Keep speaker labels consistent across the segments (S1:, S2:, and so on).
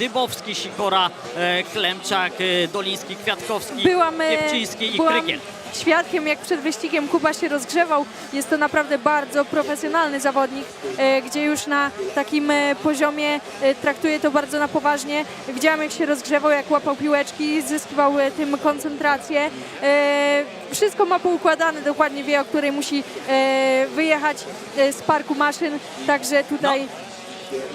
S1: Dybowski, Sikora, e, Klemczak, e, Doliński, Kwiatkowski,
S2: Byłam, e,
S1: Kiepczyński i
S2: byłam
S1: Krygiel.
S2: świadkiem, jak przed wyścigiem Kuba się rozgrzewał. Jest to naprawdę bardzo profesjonalny zawodnik, gdzie już na takim poziomie traktuje to bardzo na poważnie. Widziałam, jak się rozgrzewał, jak łapał piłeczki, zyskiwał tym koncentrację. Wszystko ma poukładane, dokładnie wie, o której musi wyjechać z parku maszyn, także tutaj...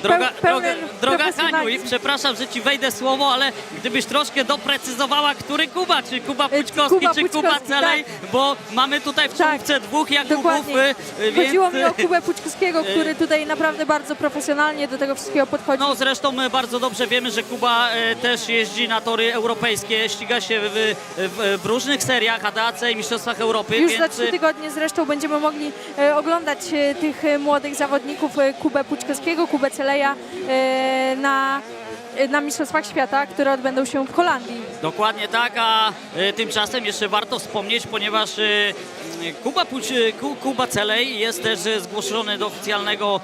S1: Droga, droga, droga Haniu, przepraszam, że ci wejdę słowo, ale gdybyś troszkę doprecyzowała, który Kuba, czy Kuba
S2: E,
S1: Pućkowski,
S2: Kuba
S1: czy Kuba
S2: Pućkowski,
S1: Celej, bo mamy tutaj w
S2: Tak.
S1: czołówce dwóch Jakubów,
S2: Dokładnie.
S1: e, więc...
S2: Chodziło mi o Kubę Puczkowskiego, który tutaj naprawdę bardzo profesjonalnie do tego wszystkiego podchodzi.
S1: No zresztą e, bardzo dobrze wiemy, że Kuba e, też jeździ na tory europejskie, ściga się w, w, w różnych seriach, ADAC i Mistrzostwach Europy,
S2: Już za
S1: więc
S2: trzy tygodnie zresztą będziemy mogli e, oglądać e, tych e, młodych zawodników, e, Kubę Puczkowskiego, Kubę Celeja e, na, e, na Mistrzostwach Świata, które odbędą się w Holandii.
S1: dokładnie tak, a e, tymczasem jeszcze warto wspomnieć, ponieważ Kuba, Kuba Celej jest też zgłoszony do oficjalnego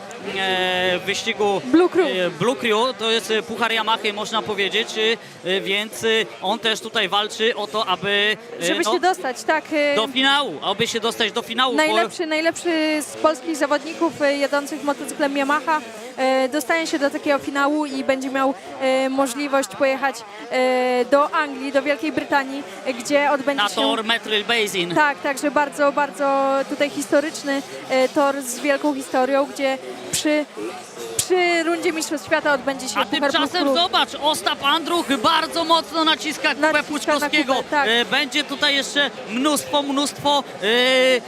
S1: wyścigu
S2: Blue Crew.
S1: Blue Crew, to jest Puchar Yamaha, można powiedzieć, więc on też tutaj walczy o to, aby
S2: Żeby
S1: no,
S2: się dostać, tak.
S1: do finału, aby się dostać do finału. bo-
S2: Najlepszy, najlepszy z polskich zawodników jadących motocyklem Yamaha dostanie się do takiego finału i będzie miał e, możliwość pojechać e, do Anglii, do Wielkiej Brytanii, e, gdzie odbędzie
S1: na
S2: się...
S1: tor Metrill Basin.
S2: Tak, także bardzo, bardzo tutaj historyczny e, tor z wielką historią, gdzie przy, przy rundzie Mistrzostw Świata odbędzie się
S1: A
S2: Puchar Plus
S1: tymczasem zobacz, Ostap Andruch bardzo mocno naciska Kubę
S2: Naciska na
S1: Puczkowskiego.
S2: Kubę, tak.
S1: E, Będzie tutaj jeszcze mnóstwo, mnóstwo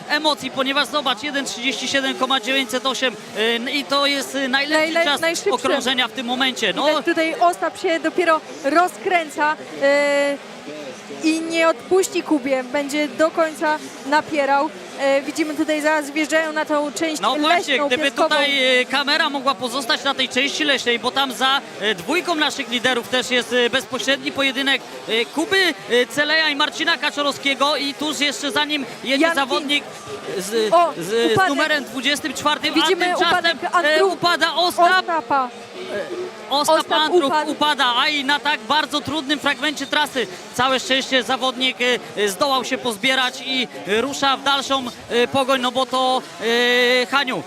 S1: e, emocji, ponieważ zobacz, 1.37,908 e, i to jest e, najlepszy
S2: Najle-
S1: czas
S2: najszybszy.
S1: okrążenia w tym momencie. No,
S2: Widać tutaj Ostap się dopiero rozkręca e, i nie odpuści Kubie, będzie do końca napierał. E, widzimy tutaj zaraz wjeżdżają na tą część
S1: no właśnie,
S2: leśną,
S1: gdyby
S2: piaskową.
S1: tutaj e, kamera mogła pozostać na tej części leśnej, bo tam za e, dwójką naszych liderów też jest e, bezpośredni pojedynek e, Kuby e, Celeja i Marcina Kaczorowskiego i tuż jeszcze za nim jedzie
S2: Janki.
S1: zawodnik z,
S2: O,
S1: z, z
S2: upadek.
S1: numerem 24,
S2: Widzimy
S1: a tymczasem
S2: upadek
S1: e, upada Ostap,
S2: Ostapa.
S1: Ostap,
S2: Ostap upadł.
S1: upada, a i na tak bardzo trudnym fragmencie trasy. Całe szczęście zawodnik e, e, zdołał się pozbierać i e, rusza w dalszą e, pogoń, no bo to e, Haniu,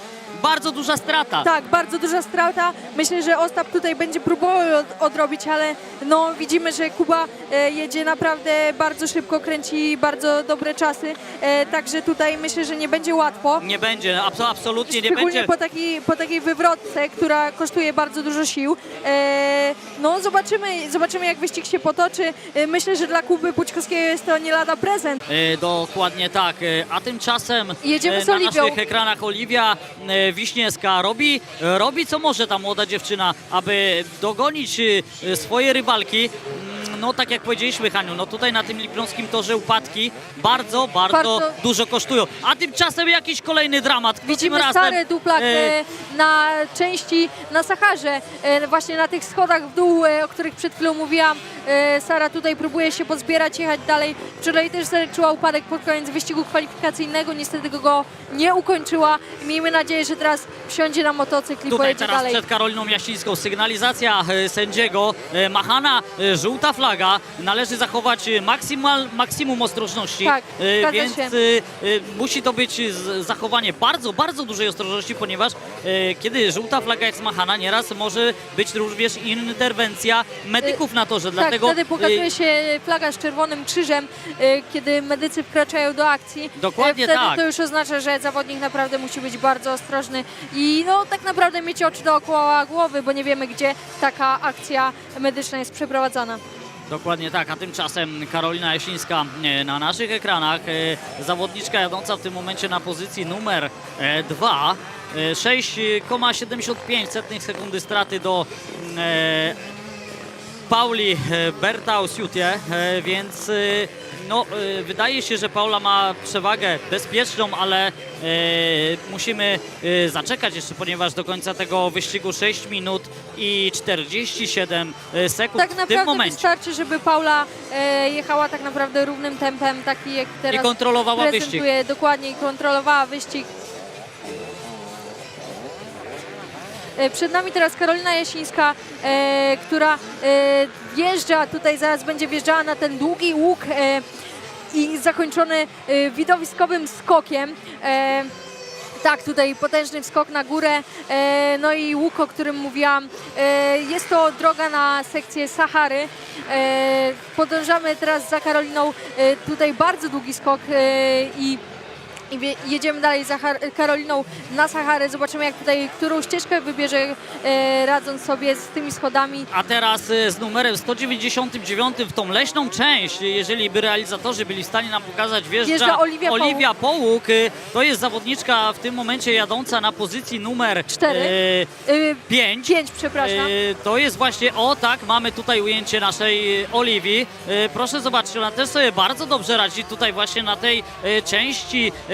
S1: bardzo duża strata.
S2: Tak, bardzo duża strata. Myślę, że Ostap tutaj będzie próbował od, odrobić, ale no, widzimy, że Kuba e, jedzie naprawdę bardzo szybko, kręci bardzo dobre czasy. E, także tutaj myślę, że nie będzie łatwo.
S1: Nie będzie, abso- absolutnie nie
S2: Szczególnie
S1: będzie.
S2: po takiej, po takiej wywrotce, która kosztuje bardzo dużo sił. E, no zobaczymy, zobaczymy jak wyścig się potoczy. E, myślę, że dla Kuby Pućkowskiego jest to nie lada prezent.
S1: E, dokładnie tak. E, a tymczasem
S2: Jedziemy
S1: e,
S2: z
S1: na
S2: Oliwią.
S1: naszych ekranach Oliwia e, Wiśniewska robi, e, robi co może ta młoda dziewczyna, aby dogonić e, swoje rywalki. No tak jak powiedzieliśmy Haniu, no tutaj na tym Lipląskim torze upadki bardzo, bardzo,
S2: Bardzo-
S1: dużo kosztują. A tymczasem jakiś kolejny dramat. Kto
S2: Widzimy
S1: tym razem,
S2: stary duplak
S1: e,
S2: e, na części na Saharze, e, właśnie na tych schodach w dół, e, o których przed chwilą mówiłam. E, Sara tutaj próbuje się pozbierać, jechać dalej. Wczoraj też zaliczyła upadek pod koniec wyścigu kwalifikacyjnego, niestety go nie ukończyła. Miejmy nadzieję, że teraz wsiądzie na motocykl i
S1: Tutaj
S2: pojedzie
S1: teraz
S2: dalej.
S1: przed Karoliną Jasińską sygnalizacja e, sędziego, e, machana e, żółta flaga. Należy zachować maksymal, maksimum ostrożności.
S2: Tak, zgadza
S1: Więc
S2: się.
S1: e, musi to być z- zachowanie bardzo, bardzo dużej ostrożności, ponieważ kiedy żółta flaga jest machana, nieraz może być również interwencja medyków na torze.
S2: Tak,
S1: Dlatego
S2: wtedy
S1: e,
S2: pokazuje się flaga z czerwonym krzyżem, kiedy medycy wkraczają do akcji.
S1: Dokładnie
S2: E, Wtedy
S1: tak.
S2: to już oznacza, że zawodnik naprawdę musi być bardzo ostrożny i no tak naprawdę mieć oczy dookoła głowy, bo nie wiemy, gdzie taka akcja medyczna jest przeprowadzana.
S1: Dokładnie tak, a tymczasem Karolina Jasińska e, na naszych ekranach, e, zawodniczka jadąca w tym momencie na pozycji numer 2, 6,75 sekundy straty do e, Pauli e, Bertaus-Jutie, e, więc e, no, wydaje się, że Paula ma przewagę bezpieczną, ale musimy zaczekać jeszcze, ponieważ do końca tego wyścigu 6 minut i 47 sekund
S2: Tak
S1: w tym
S2: naprawdę
S1: momencie.
S2: wystarczy, żeby Paula jechała tak naprawdę równym tempem, taki jak teraz
S1: I kontrolowała wyścig.
S2: prezentuje, dokładnie i kontrolowała wyścig. Przed nami teraz Karolina Jasińska, e, która e, wjeżdża, tutaj zaraz będzie wjeżdżała na ten długi łuk e, i zakończony e, widowiskowym skokiem. E, tak, tutaj potężny wskok na górę, e, no i łuk, o którym mówiłam. E, jest to droga na sekcję Sahary. E, podążamy teraz za Karoliną, e, tutaj bardzo długi skok e, i i jedziemy dalej za Karoliną na Saharę. Zobaczymy, jak tutaj, którą ścieżkę wybierze, e, radząc sobie z tymi schodami.
S1: A teraz y, z numerem 199 w tą leśną część, jeżeli by realizatorzy byli w stanie nam pokazać, wjeżdża
S2: Wjeżdża Oliwia
S1: Oliwia Połuk. Y, To jest zawodniczka w tym momencie jadąca na pozycji numer
S2: Cztery.
S1: y,
S2: E,
S1: 5.
S2: pięć, przepraszam.
S1: E, To jest właśnie, o tak, mamy tutaj ujęcie naszej e, Oliwii. E, Proszę zobaczyć, ona też sobie bardzo dobrze radzi tutaj właśnie na tej e, części e,